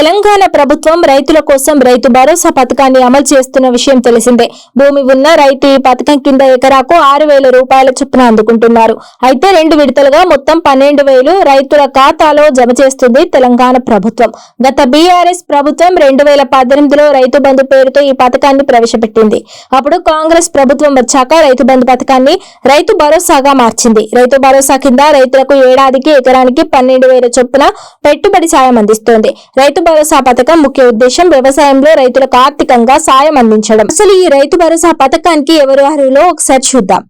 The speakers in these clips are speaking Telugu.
తెలంగాణ ప్రభుత్వం రైతుల కోసం రైతు భరోసా పథకాన్ని అమలు చేస్తున్న విషయం తెలిసిందే. భూమి ఉన్న రైతు ఈ పథకం కింద ఎకరాకు ఆరు వేల రూపాయల చొప్పున అందుకుంటున్నారు. అయితే రెండు విడతలుగా మొత్తం పన్నెండు వేలు రైతుల ఖాతాలో జమ చేస్తుంది తెలంగాణ ప్రభుత్వం. గత బీఆర్ఎస్ ప్రభుత్వం రెండు వేల పద్దెనిమిదిలో రైతు బంధు పేరుతో ఈ పథకాన్ని ప్రవేశపెట్టింది. అప్పుడు కాంగ్రెస్ ప్రభుత్వం వచ్చాక రైతు బంధు పథకాన్ని రైతు భరోసాగా మార్చింది. రైతు భరోసా కింద రైతులకు ఏడాదికి ఎకరానికి పన్నెండు వేల చొప్పున పెట్టుబడి సాయం అందిస్తోంది. రైతు భరోసా పథకం ముఖ్య ఉద్దేశం వ్యవసాయంలో రైతులకు ఆర్థికంగా సాయం అందించడం. అసలు ఈ రైతు భరోసా పథకానికి ఎవరు అర్హులో? ఒకసారి చూద్దాం.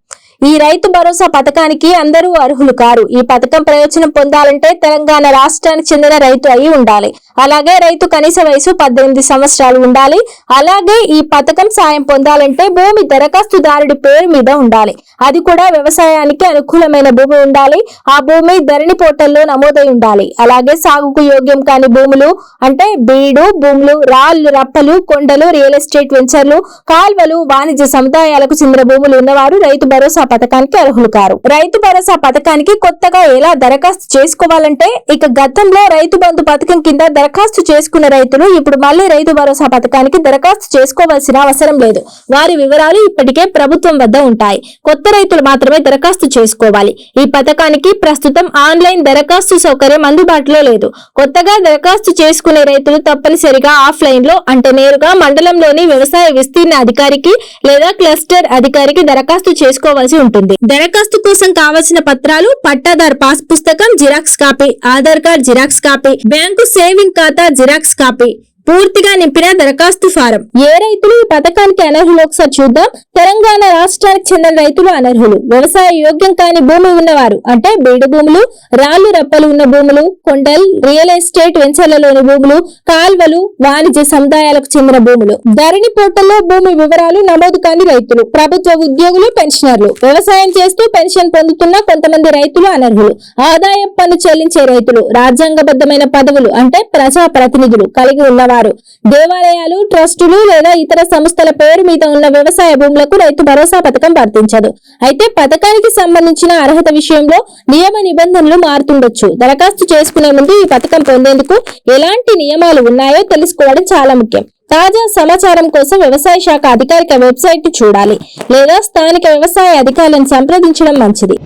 ఈ రైతు భరోసా పథకానికి అందరూ అర్హులు కారు. ఈ పథకం ప్రయోజనం పొందాలంటే తెలంగాణ రాష్ట్రానికి చెందిన రైతు అయి ఉండాలి. అలాగే రైతు కనీస వయసు పద్దెనిమిది సంవత్సరాలు ఉండాలి. అలాగే ఈ పథకం సాయం పొందాలంటే భూమి దరఖాస్తుదారుడి పేరు మీద ఉండాలి. అది కూడా వ్యవసాయానికి అనుకూలమైన భూమి ఉండాలి. ఆ భూమి ధరణి పోర్టల్లో నమోదై ఉండాలి. అలాగే సాగుకు యోగ్యం కాని భూములు అంటే బీడు భూములు రాళ్ళు రప్పలు కొండలు రియల్ ఎస్టేట్ వెంచర్లు కాల్వలు వాణిజ్య సముదాయాలకు చెందిన భూములు ఉన్నవారు రైతు భరోసా పథకానికి అర్హులు కారు. రైతు భరోసా పథకానికి కొత్తగా ఎలా దరఖాస్తు చేసుకోవాలంటే ఇక గతంలో రైతు బంధు పథకం కింద దరఖాస్తు చేసుకున్న రైతులు ఇప్పుడు మళ్ళీ రైతు భరోసా పథకానికి దరఖాస్తు చేసుకోవాల్సిన అవసరం లేదు. వారి వివరాలు ఇప్పటికే ప్రభుత్వం వద్ద ఉంటాయి. కొత్త రైతులు మాత్రమే దరఖాస్తు చేసుకోవాలి. ఈ పథకానికి ప్రస్తుతం ఆన్లైన్ దరఖాస్తు సౌకర్యం అందుబాటులో లేదు. కొత్తగా దరఖాస్తు చేసుకునే రైతులు తప్పనిసరిగా ఆఫ్లైన్లో అంటే నేరుగా మండలంలోని వ్యవసాయ విస్తీర్ణ అధికారికి లేదా క్లస్టర్ అధికారికి దరఖాస్తు చేసుకోవాల్సి ఉంటుంది. దరఖాస్తు కోసం కావలసిన పత్రాలు పట్టాదారు పాస్ పుస్తకం xerox copy Aadhaar card xerox copy bank saving ఖాతా జిరాక్స్ కాపీ. పూర్తిగా నింపిన దరఖాస్తు ఫారం. ఏ రైతులు ఈ పథకానికి అనర్హులు ఒకసారి చూద్దాం. తెలంగాణ రాష్ట్రానికి చెందిన రైతులు అనర్హులు. వ్యవసాయ యోగ్యం కాని భూమి ఉన్నవారు. అంటే బీడు భూములు రాళ్ళు రప్పలు ఉన్న భూములు కొండల్ రియల్ ఎస్టేట్ వెంచర్లలోని భూములు కాల్వలు వాణిజ్య సముదాయాలకు చెందిన భూములు. ధరణి పోర్టల్లో భూమి వివరాలు నమోదు కాని రైతులు. ప్రభుత్వ ఉద్యోగులు పెన్షనర్లు. వ్యవసాయం చేస్తూ పెన్షన్ పొందుతున్న కొంతమంది రైతులు అనర్హులు. ఆదాయం పన్ను చెల్లించే రైతులు. రాజ్యాంగబద్ధమైన పదవులు అంటే ప్రజా ప్రతినిధులు కలిగి ఉన్నవారు దేవాలయాలు ట్రస్టులు లేదా ఇతర సంస్థల పేరు మీద ఉన్న వ్యవసాయ భూములకు రైతు భరోసా పథకం వర్తించదు. అయితే పథకానికి సంబంధించిన అర్హత విషయంలో నియమ నిబంధనలు మారుతుండొచ్చు. దరఖాస్తు చేసుకునే ముందు ఈ పథకం పొందేందుకు ఎలాంటి నియమాలు ఉన్నాయో తెలుసుకోవడం చాలా ముఖ్యం. తాజా సమాచారం కోసం వ్యవసాయ శాఖ అధికారిక వెబ్సైట్ చూడాలి. లేదా స్థానిక వ్యవసాయ అధికారులను సంప్రదించడం మంచిది.